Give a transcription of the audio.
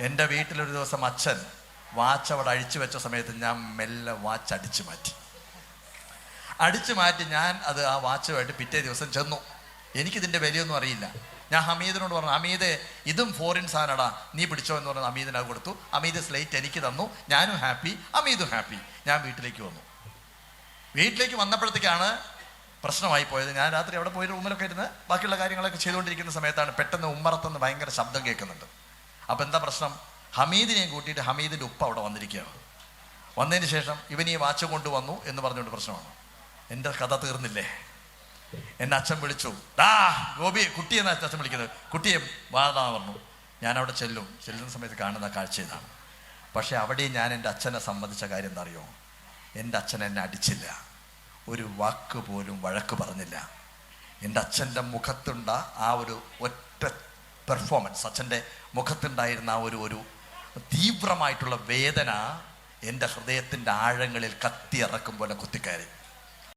എന്റെ വീട്ടിലൊരു ദിവസം അച്ഛൻ വാച്ച് അവിടെ അഴിച്ചു വെച്ച സമയത്ത് ഞാൻ മെല്ലെ വാച്ച് അടിച്ചു മാറ്റി. അടിച്ചു മാറ്റി ഞാൻ അത് ആ വാച്ചുമായിട്ട് പിറ്റേ ദിവസം ചെന്നു. എനിക്കിതിന്റെ വിലയൊന്നും അറിയില്ല. ഞാൻ ഹമീദിനോട് പറഞ്ഞു ഹമീദെ ഇതും ഫോറിൻ സാധനടാ. നീ പിടിച്ചോ എന്ന് പറഞ്ഞ് ഹമീദിനത് കൊടുത്തു. ഹമീദ് സ്ലേറ്റ് എനിക്ക് തന്നു. ഞാനും ഹാപ്പി ഹമീദും ഹാപ്പി ഞാൻ വീട്ടിലേക്ക് വന്നു. വീട്ടിലേക്ക് വന്നപ്പോഴത്തേക്കാണ് പ്രശ്നമായി പോയത്. ഞാൻ രാത്രി അവിടെ പോയി റൂമിലൊക്കെ ഇരുന്ന് ബാക്കിയുള്ള കാര്യങ്ങളൊക്കെ ചെയ്തുകൊണ്ടിരിക്കുന്ന സമയത്താണ് പെട്ടെന്ന് ഉമ്മറത്തുനിന്ന് ഭയങ്കര ശബ്ദം കേൾക്കുന്നുണ്ട്. അപ്പം എന്താ പ്രശ്നം? ഹമീദിനെയും കൂട്ടിയിട്ട് ഹമീദിന്റെ ഉപ്പ അവിടെ വന്നിരിക്കുകയാണ്. വന്നതിന് ശേഷം ഇവൻ ഈ വാച്ച് കൊണ്ടുവന്നു എന്ന് പറഞ്ഞുകൊണ്ട് പ്രശ്നമാണ്. എന്റെ കഥ തീർന്നില്ലേ? എന്നെ അച്ഛൻ വിളിച്ചു. ഡാ ഗോപി കുട്ടിയെന്ന അച്ഛൻ വിളിക്കുന്നത്? കുട്ടിയെ വാടാ പറഞ്ഞു. ഞാൻ അവിടെ ചെല്ലും. ചെല്ലുന്ന സമയത്ത് കാണുന്ന കാഴ്ച ഇതാണ്. പക്ഷെ അവിടെ ഞാൻ എന്റെ അച്ഛനെ സംബന്ധിച്ച കാര്യം എന്താ അറിയോ എന്റെ അച്ഛൻ എന്നെ അടിച്ചില്ല. ഒരു വാക്ക് പോലും വഴക്ക് പറഞ്ഞില്ല. എന്റെ അച്ഛന്റെ മുഖത്തുണ്ട ആ ഒരു ഒറ്റ പെർഫോമൻസ് അച്ഛന്റെ മുഖത്തുണ്ടായിരുന്ന ആ ഒരു ഒരു തീവ്രമായിട്ടുള്ള വേദന എന്റെ ഹൃദയത്തിന്റെ ആഴങ്ങളിൽ കത്തി ഇറക്കും പോലെ കുത്തിക്കയറി.